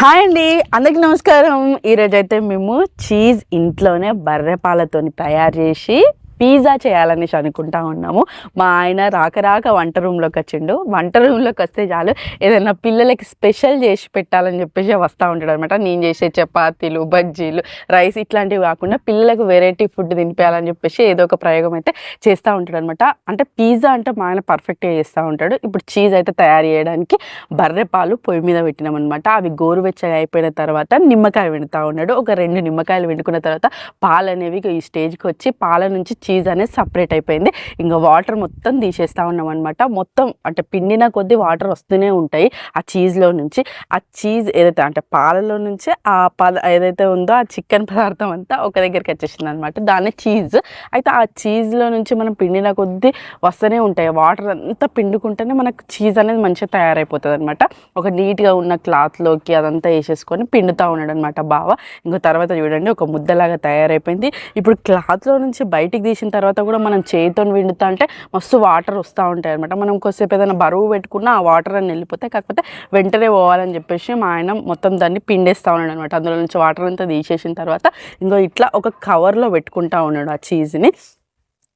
Hi అండి. అందరికి నమస్కారం. ఈరోజైతే మేము చీజ్ ఇంట్లోనే బర్రె పాలతోని తయారు చేసి పిజ్జా చేయాలనేసి అనుకుంటా ఉన్నాము. మా ఆయన రాక రాక వంట రూమ్లోకి వచ్చిండు. వంట రూమ్లోకి వస్తే చాలు ఏదైనా పిల్లలకి స్పెషల్ చేసి పెట్టాలని చెప్పేసి వస్తూ ఉంటాడు అనమాట నేను చేసే చపాతీలు బజ్జీలు రైస్ ఇట్లాంటివి కాకుండా పిల్లలకు వెరైటీ ఫుడ్ తినిపించాలని చెప్పేసి ఏదో ఒక ప్రయోగం అయితే చేస్తూ ఉంటాడు అనమాట అంటే పిజ్జా అంటే మా ఆయన పర్ఫెక్ట్గా చేస్తూ ఉంటాడు. ఇప్పుడు చీజ్ అయితే తయారు చేయడానికి బర్రె పాలు పొయ్యి మీద పెట్టినాం అనమాట అవి గోరువెచ్చగా అయిపోయిన తర్వాత నిమ్మకాయ వెండుతూ ఉన్నాడు. ఒక రెండు నిమ్మకాయలు వెండుకున్న తర్వాత పాలు అనేవి ఈ స్టేజ్కి వచ్చి పాల నుంచి చీజ్ అనేది సపరేట్ అయిపోయింది. ఇంకా వాటర్ మొత్తం తీసేస్తూ ఉన్నాం అనమాట మొత్తం అంటే పిండిన కొద్దీ వాటర్ వస్తూనే ఉంటాయి ఆ చీజ్లో నుంచి. ఆ చీజ్ ఏదైతే అంటే పాలలో నుంచి ఆ పద ఏదైతే ఉందో ఆ చికెన్ పదార్థం అంతా ఒక దగ్గరికి వచ్చేసింది అనమాట దాన్ని చీజ్ అయితే ఆ చీజ్లో నుంచి మనం పిండిన కొద్దీ వస్తూనే ఉంటాయి. వాటర్ అంతా పిండుకుంటేనే మనకు చీజ్ అనేది మంచిగా తయారైపోతుంది అనమాట ఒక నీట్గా ఉన్న క్లాత్లోకి అదంతా వేసేసుకొని పిండుతూ ఉన్నాడు అనమాట బావ. ఇంకో తర్వాత చూడండి ఒక ముద్దలాగా తయారైపోయింది. ఇప్పుడు క్లాత్లో నుంచి బయటికి చేసిన తర్వాత కూడా మనం చేతితో విండుతా అంటే మస్తు వాటర్ వస్తూ ఉంటాయి అనమాట మనం కొద్దిసేపు ఏదైనా బరువు పెట్టుకున్నా ఆ వాటర్ అని వెళ్ళిపోతే కాకపోతే వెంటనే పోవాలని చెప్పేసి మా ఆయన మొత్తం దాన్ని పిండేస్తూ ఉన్నాడు అనమాట అందులో నుంచి వాటర్ అంతా తీసేసిన తర్వాత ఇంకో ఇట్లా ఒక కవర్లో పెట్టుకుంటా ఉన్నాడు ఆ చీజ్ని.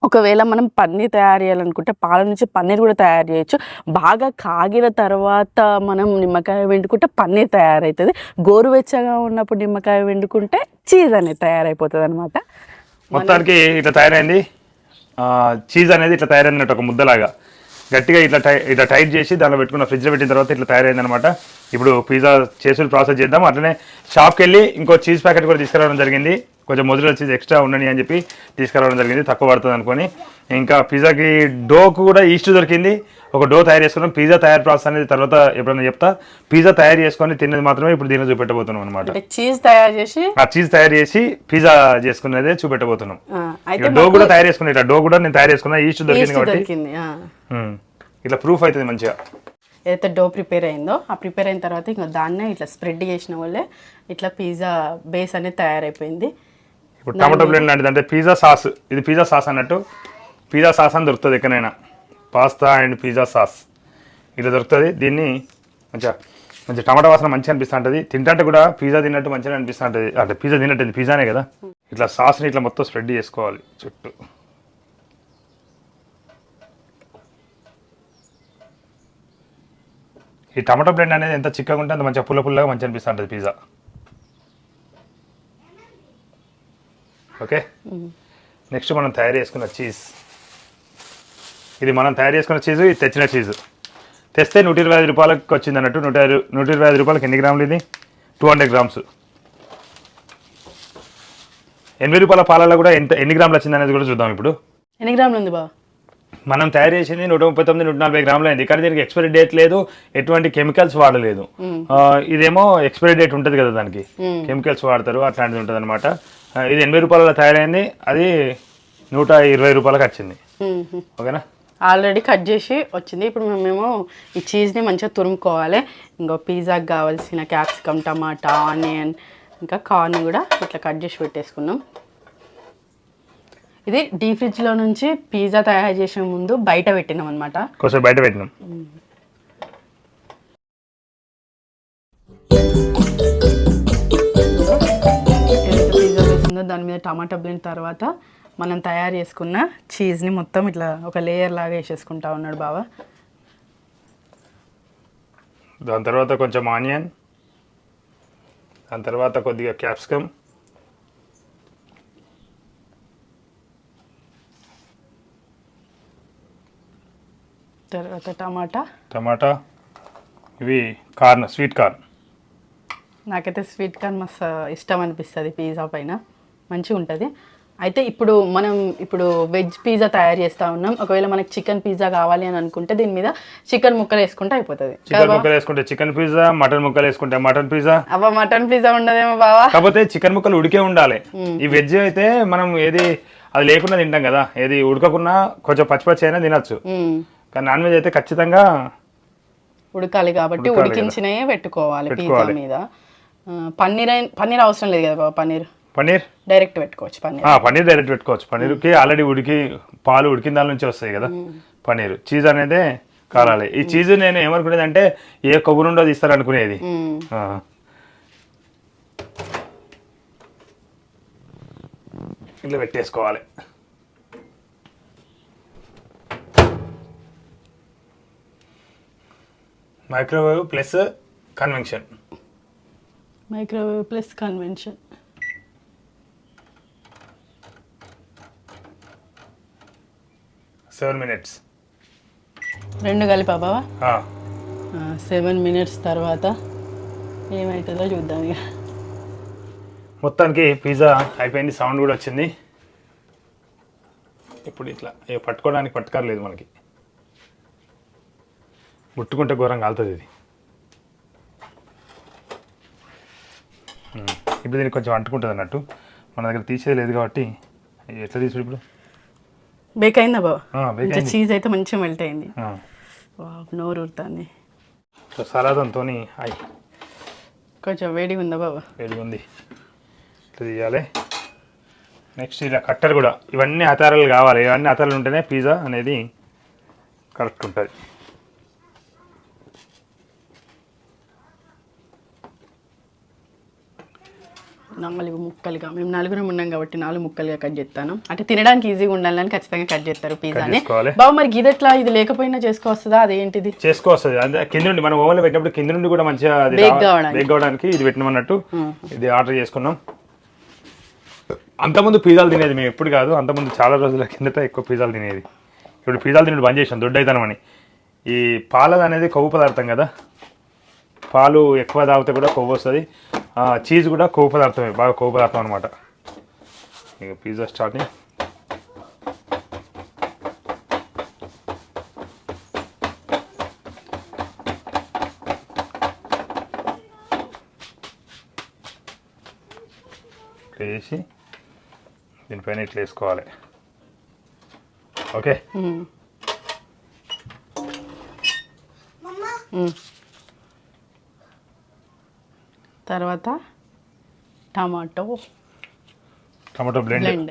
ఒకవేళ మనం పన్నీర్ తయారు చేయాలనుకుంటే పాల నుంచి పన్నీర్ కూడా తయారు చేయొచ్చు. బాగా కాగిన తర్వాత మనం నిమ్మకాయ వెండుకుంటే పన్నీర్ తయారవుతుంది గోరువెచ్చగా ఉన్నప్పుడు నిమ్మకాయ వెండుకుంటే చీజ్ అనేది తయారైపోతుంది అనమాట మొత్తానికి ఇట్లా తయారైంది. చీజ్ అనేది ఇట్లా తయారైందన్నట్టు ఒక ముద్దలాగా. గట్టిగా ఇట్లా టై ఇట్లా టైట్ చేసి దానిలో పెట్టుకున్న ఫ్రిడ్జ్లో పెట్టిన తర్వాత ఇట్లా తయారైంది అనమాట ఇప్పుడు పిజ్జా చేసులు ప్రాసెస్ చేద్దాం. అట్లనే షాప్కి వెళ్ళి ఇంకో చీజ్ ప్యాకెట్ కూడా తీసుకురావడం జరిగింది. కొంచెం మొదలు చీజ్ ఎక్స్ట్రా ఉండని అని చెప్పి తీసుకురావడం జరిగింది. తక్కువ పడుతుంది అనుకొని. ఇంకా పిజ్జాకి డోకు కూడా ఈస్ట్ దొరికింది. ఒక డో తయారు చేసుకున్నాం. పిజ్జా తయారు ప్రాసెస్ అనేది తర్వాత ఎప్పుడైనా చెప్తా. పిజ్జా తయారు చేసుకొని తిన్నది మాత్రమే ఇప్పుడు దీనిలో చూపెట్టబోతున్నాం అనమాట చీజ్ తయారు చేసి ఆ చీజ్ తయారు చేసి పిజ్జా చేసుకునేదే చూపెట్టబోతున్నాం. డో కూడా తయారు చేసుకున్నా. ఇట్లా డో కూడా నేను తయారు చేసుకున్నా. ఈస్ట్ దొరికింది కాబట్టి. ఇట్లా ప్రూఫ్ అవుతుంది మంచిగా. ఏదైతే డో ప్రిపేర్ అయిందో ఆ ప్రిపేర్ అయిన తర్వాత ఇంకా దాన్నే ఇట్లా స్ప్రెడ్ చేసిన వాళ్ళే ఇట్లా పిజ్జా బేస్ అనేది తయారైపోయింది. ఇప్పుడు టమాటో బ్లెండ్ లాంటిది అంటే పిజ్జా సాస్. ఇది పిజ్జా సాస్ అన్నట్టు. పిజ్జా సాస్ అని దొరుకుతుంది ఎక్కడైనా. Pasta and pizza sauce. ఇట్లా దొరుకుతుంది. దీన్ని మంచిగా మంచిగా టమాటా వాసన మంచిగా అనిపిస్తూ ఉంటుంది. తింటే కూడా పిజ్జా తిన్నట్టు మంచిగా అనిపిస్తూ ఉంటుంది. అంటే పిజ్జా తిన్నట్టు పిజ్జానే కదా. ఇట్లా సాస్ని ఇట్లా మొత్తం స్ప్రెడ్ చేసుకోవాలి చుట్టూ. ఈ టమాటో బ్లెండ్ అనేది ఎంత చిక్కగా ఉంటే అంత మంచిగా పుల్ల పుల్లగా మంచిగా అనిపిస్తూ ఉంటుంది పిజ్జా. ఓకే? నెక్స్ట్ మనం తయారు చేసుకున్న చీజ్. ఇది మనం తయారు చేసుకున్న చీజ్ ఇది తెచ్చిన చీజ్ తెస్తే నూట ఇరవై ఐదు రూపాయలకి వచ్చింది అన్నట్టు నూట ఇరవై నూట ఇరవై ఐదు రూపాయలకి ఎన్ని గ్రాములు ఇది? Two hundred grams. ఎనభై రూపాయల పాలలో కూడా ఎంత ఎన్ని గ్రాములు వచ్చింది అనేది కూడా చూద్దాం ఇప్పుడు. ఎన్ని గ్రాములు ఉంది బా? మనం తయారు చేసింది నూట ముప్పై తొమ్మిది నూట నలభై గ్రాములు అయింది. కానీ దీనికి ఎక్స్పైరీ డేట్ లేదు ఎటువంటి కెమికల్స్ వాడలేదు. ఇదేమో ఎక్స్పైరీ డేట్ ఉంటుంది కదా దానికి. కెమికల్స్ వాడతారు అట్లాంటిది ఉంటుంది అనమాట ఇది ఎనభై రూపాయలలో తయారైంది అది నూట ఇరవై రూపాయలకు వచ్చింది. ఓకేనా? ఆల్రెడీ కట్ చేసి వచ్చింది. ఇప్పుడు మేము ఈ చీజ్ని మంచిగా తురుముకోవాలి. ఇంకో పిజ్జాకి కావాల్సిన క్యాప్సికమ్ టమాటా ఆనియన్ ఇంకా కార్న్ కూడా ఇట్లా కట్ చేసి పెట్టేసుకున్నాం ఇది డీ ఫ్రిడ్జ్లో నుంచి పిజ్జా తయారు చేసే ముందు బయట పెట్టినాం అనమాట కొంచెం బయట పెట్టినాం. ఏదైతే పిజ్జా వేసిందో దాని మీద టమాటా బ్లెండ్ తర్వాత మనం తయారు చేసుకున్న చీజ్ని మొత్తం ఇట్లా ఒక లేయర్ లాగా వేసేసుకుంటా ఉన్నాడు బావ. దాని తర్వాత కొంచెం ఆనియన్. దాని తర్వాత కొద్దిగా క్యాప్సికమ్ తర్వాత టమాటా. టమాటా. ఇవి కార్న్ స్వీట్ కార్న్. నాకైతే స్వీట్ కార్న్ మస్తు ఇష్టం అనిపిస్తుంది పిజ్జా పైన. మంచిగా ఉంటుంది అయితే ఇప్పుడు మనం ఇప్పుడు వెజ్ పిజ్జా తయారు చేస్తూ ఉన్నాం. ఒకవేళ మనకి చికెన్ పిజ్జా కావాలి అని అనుకుంటే దీని మీద చికెన్ ముక్కలు వేసుకుంటే అయిపోతుంది. చికెన్ ముక్కలు వేసుకుంటే చికెన్ పిజ్జా మటన్ ముక్కలు వేసుకుంటే మటన్ పిజ్జా? అవ్వ మటన్ పిజ్జా ఉండదేమో బావా. కాకపోతే చికెన్ ముక్కలు ఉడికే ఉండాలి. ఈ వెజ్ అయితే మనం ఏది అది లేకుండా తింటాం కదా. ఏది ఉడకకున్నా కొంచెం పచ్చి పచ్చి అయినా తినచ్చు. కానీ నాన్ వెజ్ అయితే ఖచ్చితంగా ఉడకాలి కాబట్టి. ఉడికించినవే పెట్టుకోవాలి పిజ్జా. మీద. పన్నీర్ అయిన పన్నీర్ అవసరం లేదు కదా బావ పన్నీర్? పన్నీర్? డైరెక్ట్ పెట్టుకోవచ్చు పన్నీర్. పన్నీర్ డైరెక్ట్ పెట్టుకోవచ్చు. పన్నీర్కి ఆల్రెడీ ఉడికి పాలు ఉడికిన దాని నుంచి వస్తాయి కదా. పన్నీర్. చీజ్ అనేది కాలాలి. ఈ చీజ్ నేను ఏమనుకునేది అంటే ఏ కొబ్బరి ఉండో తీస్తారనుకునేది ఇట్లా పెట్టేసుకోవాలి. Microwave plus convention. Microwave plus convention. Seven minutes. రెండు కలిపా బావా? సెవెన్ మినిట్స్ తర్వాత ఏమవుతుందో చూద్దాం ఇక. మొత్తానికి పిజ్జా అయిపోయింది సౌండ్ కూడా వచ్చింది. ఇప్పుడు ఇట్లా పట్టుకోవడానికి పట్టుకర్లేదు మనకి. ముట్టుకుంటే ఘోరం కాలుతుంది ఇది. ఇప్పుడు దీనికి కొంచెం అంటుకుంటుంది అన్నట్టు. మన దగ్గర తీసేది లేదు కాబట్టి ఎట్లా తీసుడు ఇప్పుడు? బేక్ అయిందా అయింది. చీజ్ అయితే మంచిగా మెల్ట్ అయింది. నోరు ఇట్లా సలాదంతో కొంచెం వేడిగా ఉందా బాబా? వేడిగా ఉంది. ఇట్లా తీయాలి. నెక్స్ట్ ఇలా కట్టెలు కూడా. ఇవన్నీ ఆధారాలు కావాలి. ఇవన్నీ ఆధారాలు ఉంటేనే పిజ్జా అనేది కరెక్ట్ ఉంటుంది. నాలుగు ముక్కలుగా మేము నలుగురం ఉన్నాం కాబట్టి నాలుగు ముక్కలుగా కట్ చేస్తాను. అంటే తినడానికి ఈజీగా ఉండాలని ఖచ్చితంగా కట్ చేస్తారు పిజ్జాని. బాబు మరి ఇది ఎట్లా? ఇది లేకపోయినా చేసుకోవస్తుందా అదేంటిది? చేసుకోవస్తుంది అంటే కింద నుండి మనం ఓవెన్లో పెట్టినప్పుడు కింద నుండి కూడా మంచిగా రావ- కావడానికి. ఇది పెట్టినామన్నట్టు ఇది ఆర్డర్ చేసుకున్నాం. అంతకుముందు పిజ్జాలు తినేది మేము ఎప్పుడు కాదు. అంతకుముందు చాలా రోజుల కిందట ఎక్కువ పిజ్జాలు తినేది. ఇప్పుడు పిజ్జాలు తినడం బంద్ చేసాం దొడ్డు అవుతామని ఈ పాలది అనేది కొవ్వు పదార్థం కదా. పాలు ఎక్కువ తాగితే కూడా కొవ్వు వస్తుంది. చీజ్ కూడా కొవ్వు పదార్థమే బాగా కొవ్వు పదార్థం అనమాట ఇక పిజ్జా స్టార్టింగ్ ఇట్లా వేసి దీనిపైన ఇట్లా వేసుకోవాలి. ఓకే. తర్వాత టమాటో. టమాటో బ్లెండ్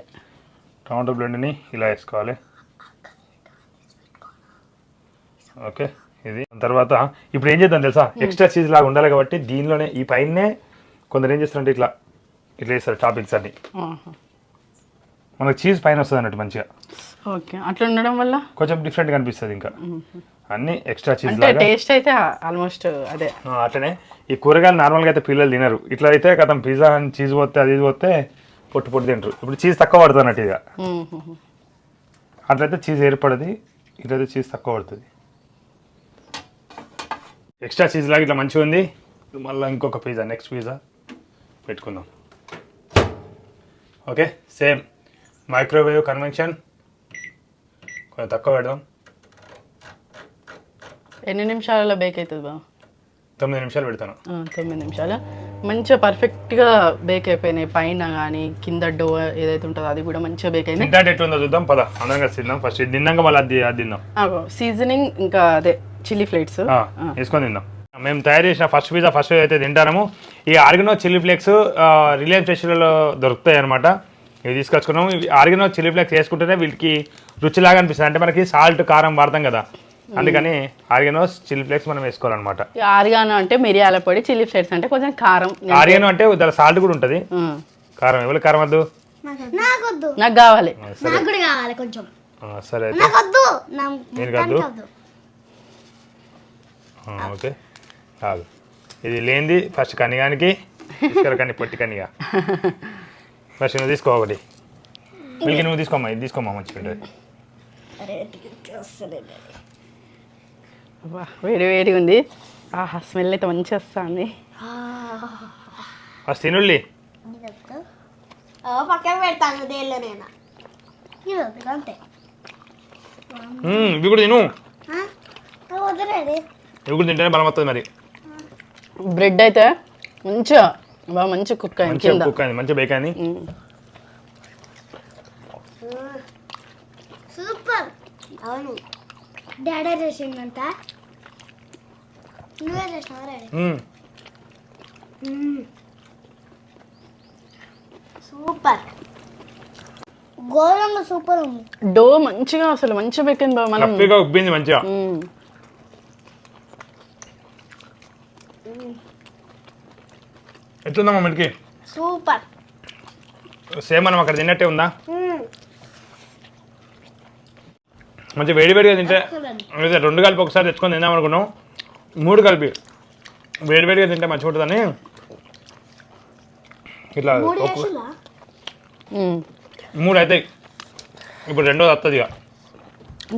టమాటో బ్లెండ్ని ఇలా వేసుకోవాలి. ఓకే ఇది. తర్వాత ఇప్పుడు ఏం చేద్దాం తెలుసా? ఎక్స్ట్రా చీజ్ లాగా ఉండాలి కాబట్టి దీనిలోనే ఈ పైనే కొందరు ఏం చేస్తారంటే ఇట్లా ఇట్లా వేస్తారు టాపింగ్స్ అన్ని. మనకు చీజ్ పైన వస్తుంది అన్నట్టు మంచిగా. ఓకే అట్లా ఉండడం వల్ల? కొంచెం డిఫరెంట్గా అనిపిస్తుంది ఇంకా. అన్ని ఎక్స్ట్రా చీజ్ అంటే టేస్ట్ అయితే ఆల్మోస్ట్ అదే. అట్లనే. ఈ కూరగాయలు నార్మల్గా అయితే పిల్లలు తినరు. ఇట్లా అయితే కథం పిజ్జా అని చీజ్ పోతే అది పోతే పొట్టు పొట్టు తింటారు. ఇప్పుడు చీజ్ తక్కువ పడుతుంది అన్నట్టు ఇక. అట్లయితే చీజ్ ఏర్పడది ఇట్లయితే చీజ్ తక్కువ పడుతుంది. ఎక్స్ట్రా చీజ్ లాగా ఇట్లా మంచిగా ఉంది. మళ్ళీ ఇంకొక పిజ్జా నెక్స్ట్ పిజ్జా పెట్టుకుందాం. ఓకే సేమ్ మైక్రోవేవ్ కన్వెన్షన్ కొంచెం తక్కువ పెడదాం. ఎన్ని నిమిషాలలో బేక్ అవుతుంది బా తొమ్మిది నిమిషాలు పెడతాను. తొమ్మిది నిమిషాలు. మంచిగా పర్ఫెక్ట్గా బేక్ అయిపోయినాయి. పైన కానీ కింద డో ఏదైతే ఉంటుందో అది కూడా మంచిగా బేక్ అయింది తింటాంటే ఎట్లుందో చూద్దాం పద. కలిసి తిందాం. ఫస్ట్ ఇది తిన్నాక మళ్ళీ అది అది తిందాం. సీజనింగ్ ఇంకా అదే చిల్లీ ఫ్లేట్స్ ఆ, వేసుకొని తిందాం. మేము తయారు చేసిన ఫస్ట్ పిజ్జా ఫస్ట్ అయితే తింటాము ఈ ఆర్గనో చిల్లీ ఫ్లేక్స్ రిలయన్స్ స్టేషన్లో దొరుకుతాయి అనమాట ఇవి తీసుకొచ్చుకున్నాము. ఆర్గనో చిల్లీ ఫ్లేక్స్ వేసుకుంటేనే వీటికి రుచిలాగా అనిపిస్తుంది. అంటే మనకి సాల్ట్ కారం వాడతాం కదా. అందుకని ఆర్గనో చిల్లీ ఫ్లేక్స్ మనం వేసుకోవాలన్నమాట. ఆరిగానో అంటే మిరియాల పొడి చిల్లీ ఫ్లేట్స్ అంటే కొంచెం కారం. ఆర్గనో అంటే దాని సాల్ట్ కూడా ఉంటుంది. కారం ఎవరు కారం వద్దు? నాకొద్దు. నాకు కావాలి. ఆ, సరే. నాకు కూడా కావాలి కొంచెం. ఆ, సరే మీరు కాదు. ఓకే. కాదు. ఇది లేనిది ఫస్ట్ కనిగానికి కానీ పొట్టి కనిగా. ఫస్ట్ నువ్వు తీసుకో ఒకటి. మిల్కి నువ్వు తీసుకోమ్మా ఇది తీసుకోమ్మా మంచిగా ఉంటుంది అరే వస్తలే అబ్బా, వేడి వేడి ఉంది. ఆహా స్మెల్ అయితే మంచిగా వస్తుంది. తినుల్లి పక్కన పెడతాను దేనిలో నేను ఇది వద్దు అంతే. మ్మ్, ఇవి కూడా తిను. వద్దులేది ఇవి కూడా తింటేనే బలం వస్తుంది మరి. బ్రెడ్ అయితే మంచిగా బాగా మంచి కుక్ అయింది కుక్ మంచిగా బేక్ అయింది. ఉమ్. సూపర్. అవును. డాడీ చేసిందంట నువ్వే చేసినావు సూపర్ గోధుమ సూపర్ ఉంది డో మంచిగా అసలు మంచిగా బెక్కింది బాబు మనం ఫ్లఫీగా ఉబ్బింది మంచిగా ఉమ్. ఎట్లుందమ్మా మిల్కి సూపర్ సేమ్ మనం అక్కడ తిన్నట్టే ఉందా. మంచి వేడి వేడిగా తింటే అదే రెండు కలిపి ఒకసారి తెచ్చుకొని తిందాం అనుకున్నాం. మూడు కలిపి వేడి వేడిగా తింటే మంచిగా ఉంటుందని. ఇట్లా మూడు అవుతాయి ఇప్పుడు రెండోది వస్తుంది ఇక.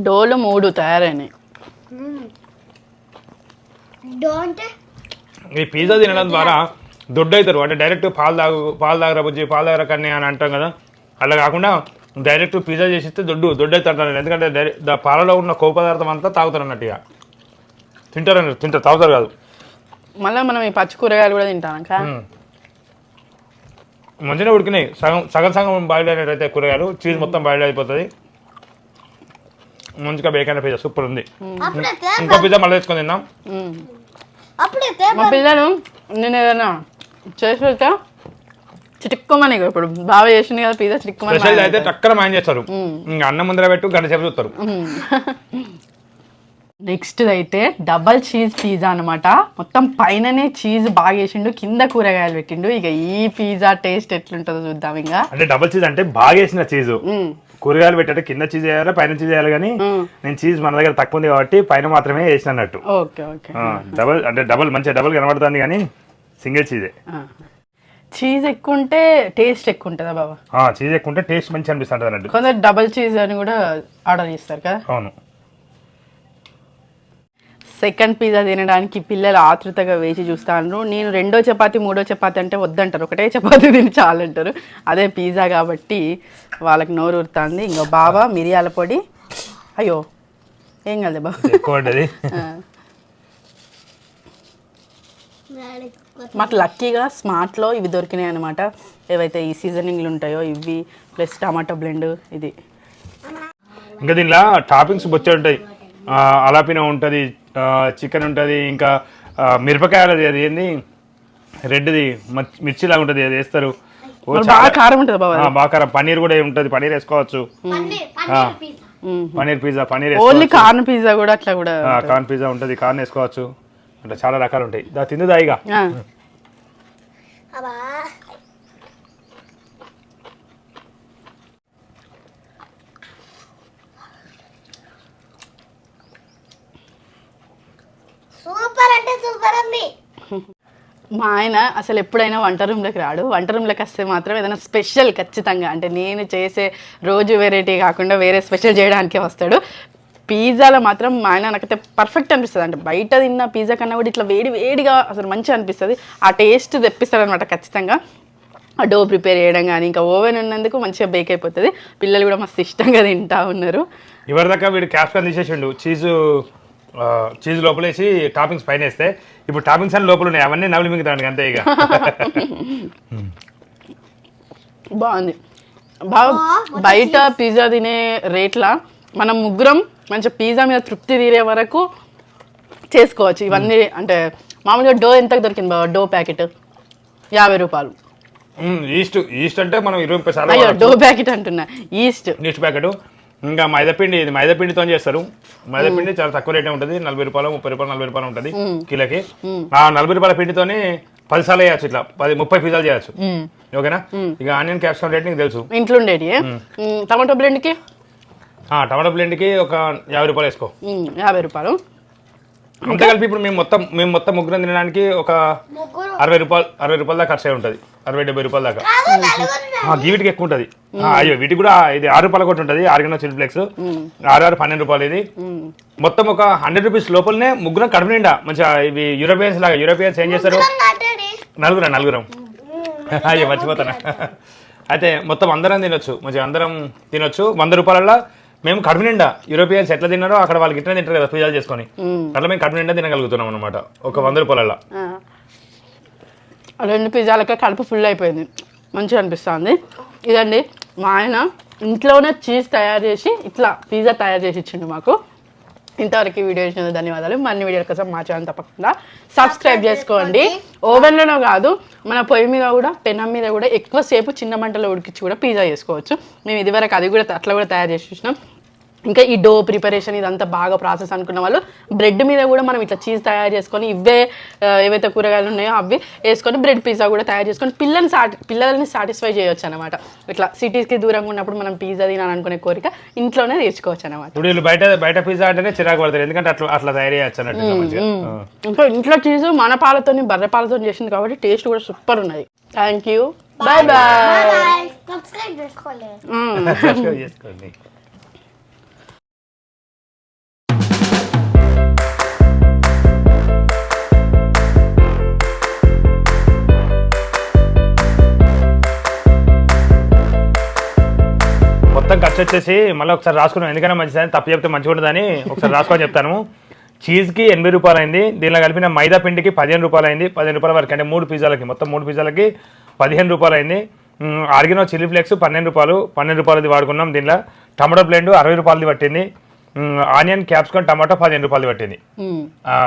డోలు మూడు తయారైనాయి. ఈ పిజ్జా తినడం ద్వారా దొడ్డు అవుతారు అంటే డైరెక్ట్ పాలు తాగు పాలు తాగరా బుజ్జి పాలు తాగరా కన్నీ అని అంటాం కదా. అలా కాకుండా డైరెక్ట్ పిజ్జా చేసిస్తే దొడ్డు దొడ్డు అవుతారు అంటారు. ఎందుకంటే డైరెక్ట్ దా పాలలో ఉన్న కొవ్వు పదార్థం అంతా తాగుతారు అన్నట్టు ఇక. తింటారు అన్నట్టు తింటారు తాగుతారు కాదు. మళ్ళీ మనం ఈ పచ్చి కూరగాయలు కూడా తింటాం. మంచిగా ఉడికినాయి. సగం సగం సగం బాయిల్ అయినట్టయితే కూరగాయలు చీజ్ మొత్తం బాయిల్ అయిపోతుంది. మంచిగా బేకైన పిజ్జా సూపర్ ఉంది. ఇంకో పిజ్జా మళ్ళీ తెచ్చుకొని. అప్పుడైతే మా పిల్లలు నేను ఏదైనా చేసి పెడతా. చిటిక్కమని ఇప్పుడు బాగా చేసింది కదా పిజ్జా చిటిక్కమని అయితే టక్కన మైండ్ చేస్తారు. ఇంకా అన్నం ముందర పెట్టు గంట సేపు చూస్తారు. నెక్స్ట్ అయితే డబల్ చీజ్ పిజ్జా అన్నమాట. మొత్తం పైననే చీజ్ బాగా వేసిండు కింద కూరగాయలు పెట్టిండు. ఇక ఈ పిజ్జా టేస్ట్ ఎట్లుంటుందో చూద్దాం ఇంకా. అంటే డబుల్ చీజ్ అంటే బాగా వేసిన చీజ్. కూరగాయలు పెట్టంటే కింద చీజ్ వేయాలి పైన చీజ్ వేయాలి కానీ. నేను చీజ్ మన దగ్గర తక్కువ ఉంది కాబట్టి పైన మాత్రమే వేసిన అన్నట్టు. Okay okay. డబల్ అంటే డబల్ మంచిగా డబల్ కనబడుతుంది కానీ సింగిల్ చీజే చీజ్ ఎక్కువ ఉంటే టేస్ట్ ఎక్కువ ఉంటుందా బాబా చీజ్ ఎక్కువ ఉంటే టేస్ట్ మంచి అనిపిస్తుంది అన్నట్టు. కొందరు డబల్ చీజ్ అని కూడా ఆర్డర్ చేస్తారు కదా? అవును. సెకండ్ పిజ్జా తినడానికి పిల్లలు ఆతృతగా వేచి చూస్తాను నేను రెండో చపాతి మూడో చపాతి అంటే వద్దంటారు. ఒకటే చపాతి తిని చాలంటారు. అదే పిజ్జా కాబట్టి వాళ్ళకి నోరు ఊరుతుంది. ఇంకో బాబా మిరియాల పొడి. అయ్యో ఏం కాదు బాబా. ఎక్కువ ఉంటుంది. మాకు లక్కీగా స్మార్ట్లో ఇవి దొరికినాయి అనమాట ఏవైతే ఈ సీజనింగ్లు ఉంటాయో ఇవి ప్లస్ టమాటో బ్లెండ్ ఇది. ఇంకా దీనిలో టాపింగ్స్ బొచ్చే ఉంటాయి. ఆ, అలాపిన ఉంటుంది చికెన్ ఉంటుంది ఇంకా మిరపకాయలది అది ఏంది? రెడ్ది మిర్చి లాగా ఉంటుంది అది వేస్తారు. బాగా కారం ఉంటుంది బాబా ఆ, బాగా కారం. పన్నీర్ కూడా ఉంటుంది పన్నీర్ వేసుకోవచ్చు. Paneer pizza paneer only corn pizza కూడా అట్లా కూడా ఆ, కార్న్ పిజ్జా ఉంటుంది కార్న్ వేసుకోవచ్చు. అట్లా చాలా రకాలు ఉంటాయి దా తిందు దాయిగా సూపర్ అంటే సూపర్ ఉంది మా ఆయన అసలు ఎప్పుడైనా వంట రూమ్లోకి రాడు. వంట రూమ్లోకి వస్తే మాత్రం ఏదైనా స్పెషల్ ఖచ్చితంగా అంటే నేను చేసే రోజు వెరైటీ కాకుండా వేరే స్పెషల్ చేయడానికే వస్తాడు. పిజ్జాలో మాత్రం మా ఆయన నాకైతే పర్ఫెక్ట్ అనిపిస్తుంది అంటే బయట తిన్న పిజ్జా కన్నా కూడా ఇట్లా వేడి వేడిగా అసలు మంచిగా అనిపిస్తుంది. ఆ టేస్ట్ తెప్పిస్తాడు అనమాట ఖచ్చితంగా. ఆ డో ప్రిపేర్ చేయడం కానీ ఇంకా ఓవెన్ ఉన్నందుకు మంచిగా బేక్ అయిపోతుంది. పిల్లలు కూడా మస్తు ఇష్టంగా తింటా ఉన్నారు. ఇవరిదాకా వీడు క్యాప్సికన్ తీసేసిండు. చీజు చీజ్ లోపలేసి టాపింగ్స్ పైన వేస్తే ఇప్పుడు టాపింగ్స్ అన్ని లోపల ఉన్నాయి. అవన్నీ నవలి మిగతాడు అంతే ఇక. బాగుంది. బాగా బయట పిజ్జా తినే రేట్ల మనం ముగ్గురం మంచి పిజ్జా మీద తృప్తి తీరే వరకు చేసుకోవచ్చు. ఇవన్నీ అంటే మామూలుగా డో ఎంతకు దొరికింది బాబా డో ప్యాకెట్. యాభై రూపాయలు. ఈస్ట్ ఈస్ట్ అంటే మనం ఇరవై ముప్పై సార్లు అయ్యో. డో ప్యాకెట్ అంటున్నా. ఈస్ట్. Yeast packet. ఇంకా మైదాపిండి ఇది మైదాపిండితో చేస్తారు. మైదాపిండి చాలా తక్కువ రేటే ఉంటుంది. నలభై రూపాయలు ముప్పై రూపాయలు నలభై రూపాయలు ఉంటుంది కిలోకి. ఆ నలభై రూపాయల పిండితోని పది సార్లు చేయొచ్చు ఇట్లా. పది ముప్పై పిజ్జాలు చేయొచ్చు. ఓకేనా? ఇక ఆనియన్ క్యాప్సికమ్ రేట్ నీకు తెలుసు. ఇంట్లో ఉండేటి టమాటో బ్లెండ్కి టమాటా బ్లెండ్కి ఒక యాభై రూపాయలు వేసుకో. యాభై రూపాయలు. అంతే కలిపి ఇప్పుడు మేము మొత్తం మేము మొత్తం ముగ్గురం తినడానికి ఒక అరవై రూపాయలు అరవై రూపాయల దాకా ఖర్చు అయి ఉంటుంది. అరవై డెబ్బై రూపాయల దాకా. ఈ వీటికి ఎక్కువ ఉంటుంది. ఆ, అయ్యో వీటికి కూడా ఇది ఆరు రూపాయలు కొట్టి ఉంటుంది. ఆరుగిన చిల్ ఫ్లెక్స్. ఆరు ఆరు పన్నెండు రూపాయలు ఇది. మొత్తం ఒక హండ్రెడ్ రూపీస్ లోపలనే ముగ్గురం కడుపు నిండా మంచిగా ఇవి యూరోపియన్స్ లాగా యూరోపియన్స్ ఏం చేస్తారు? నలుగురం నలుగురం. అయ్యో మర్చిపోతానా? అయితే మొత్తం అందరం తినొచ్చు. మంచిగా అందరం తినొచ్చు. వంద రూపాయలలో మేము కడుపు నిండా యూరోపియన్స్ ఎట్లా తిన్నారో అక్కడ వాళ్ళకి ఇట్లా తింటారు కదా పిజ్జాలు చేసుకొని. అట్లా మేము కడుపు నిండా తినగలుగుతున్నాం అనమాట ఒక వంద రూపాయలలో ఆ. రెండు పిజ్జాలకే కడుపు ఫుల్ అయిపోయింది. మంచిగా అనిపిస్తుంది. ఇదండి మా ఆయన ఇంట్లోనే చీజ్ తయారు చేసి ఇట్లా పిజ్జా తయారు చేసి ఇచ్చిండు మాకు. ఇంతవరకు ఈ వీడియో చూసినందుకు ధన్యవాదాలు. మరిన్ని వీడియోల కోసం మా ఛానల్ తప్పకుండా సబ్స్క్రైబ్ చేసుకోండి. ఓవెన్లోనే కాదు మన పొయ్యి మీద కూడా పెనం మీద కూడా ఎక్కువసేపు చిన్న మంటలో ఉడికించి కూడా పిజ్జా చేసుకోవచ్చు. మేము ఇదివరకు అది కూడా అట్లా కూడా తయారు చేసి చూసినాం. ఇంకా ఈ డో ప్రిపరేషన్ ఇదంతా బాగా ప్రాసెస్ అనుకున్న వాళ్ళు బ్రెడ్ మీద కూడా మనం ఇట్లా చీజ్ తయారు చేసుకొని ఇవే ఏవైతే కూరగాయలు ఉన్నాయో అవి వేసుకొని బ్రెడ్ పిజ్జా కూడా తయారు చేసుకొని పిల్లల్ని సాటి పిల్లల్ని సాటిస్ఫై చేయొచ్చు అనమాట ఇట్లా సిటీస్కి దూరంగా ఉన్నప్పుడు మనం పిజ్జా తినాలని అనుకునే కోరిక ఇంట్లోనే తెచ్చుకోవచ్చు అనమాట ఇప్పుడు బయట బయట పిజ్జా అంటేనే చిరాకు పడతారు. ఎందుకంటే అట్లా అట్లా తయారు చేయొచ్చు అన్నట్టు ఇంకా ఇంట్లో చీజ్ మన పాలతోని బర్రె పాలతో చేసింది కాబట్టి టేస్ట్ కూడా సూపర్ ఉన్నది. Thank you bye bye subscribe చేసుకోలేదు చేసుకోండి. మొత్తం ఖర్చు వచ్చేసి మళ్ళీ ఒకసారి రాసుకున్నాం ఎందుకైనా మంచిదని తప్పు చెప్తే మంచిగా ఉండదని ఒకసారి రాసుకొని చెప్తాను. చీజ్కి ఎనభై రూపాయలు అయింది దీనిలో కలిపిన మైదా పిండికి పదిహేను రూపాయలు అయింది పదిహేను రూపాయల వరకు అంటే మూడు పిజ్జాలకి మొత్తం మూడు పిజ్జాలకి పదిహేను రూపాయలు అయింది మ్, చిల్లీ ఫ్లేక్స్ పన్నెండు రూపాయలు. పన్నెండు రూపాయలది వాడుకున్నాం దీనిలో. టమాటో బ్లెండ్ అరవై రూపాయలది పట్టింది. ఆనియన్ క్యాప్సికమ్ టమాటో పదిహేను రూపాయలది పట్టింది.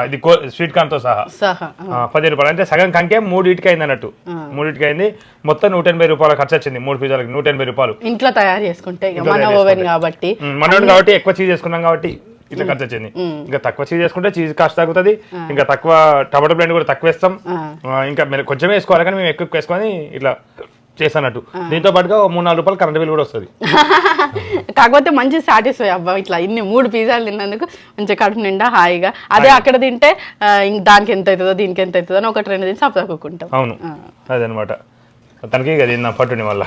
ఇది కో స్వీట్ కార్న్తో సహా. సహా పదిహేను రూపాయలు. అంటే సగం కంకే మూడింటికి అయింది అన్నట్టు. మూడింటికి అయింది మొత్తం నూట ఎనభై రూపాయల ఖర్చు వచ్చింది మూడు పిజ్జాలకి. నూట ఎనభై రూపాయలు. ఇంట్లో తయారు చేసుకుంటే ఇంట్లో మన. కాబట్టి. మనోడు కాబట్టి ఎక్కువ చీజ్ చేసుకున్నాం కాబట్టి ఇట్లా ఖర్చు వచ్చింది. ఇంకా తక్కువ చీజ్ చేసుకుంటే చీజ్ కాస్ట్ తగ్గుతుంది. ఇంకా తక్కువ టమాటో బ్లెండ్ కూడా తక్కువ వేస్తాం. ఆ, ఇంకా కొంచెం వేసుకోవాలి కానీ మేము ఎక్కువ ఎక్కువ వేసుకొని ఇట్లా చేస్తానట్టు దీంతో పాటుగా మూడు నాలుగు రూపాయలు కరెంట్ బిల్ కూడా వస్తుంది. కాకపోతే మంచి సాటిస్ఫై అబ్బా ఇట్లా ఇన్ని మూడు పిజ్జాలు తిన్నందుకు మంచిగా కడుపు నిండా హాయిగా. అదే అక్కడ తింటే దానికి ఎంత అవుతుందో దీనికి ఎంత అవుతుందో అని ఒకటి రెండు తిని సప్ తగ్గుకుంటాం అవును అదనమాట. తనకి తిన్నా పట్టుని వల్ల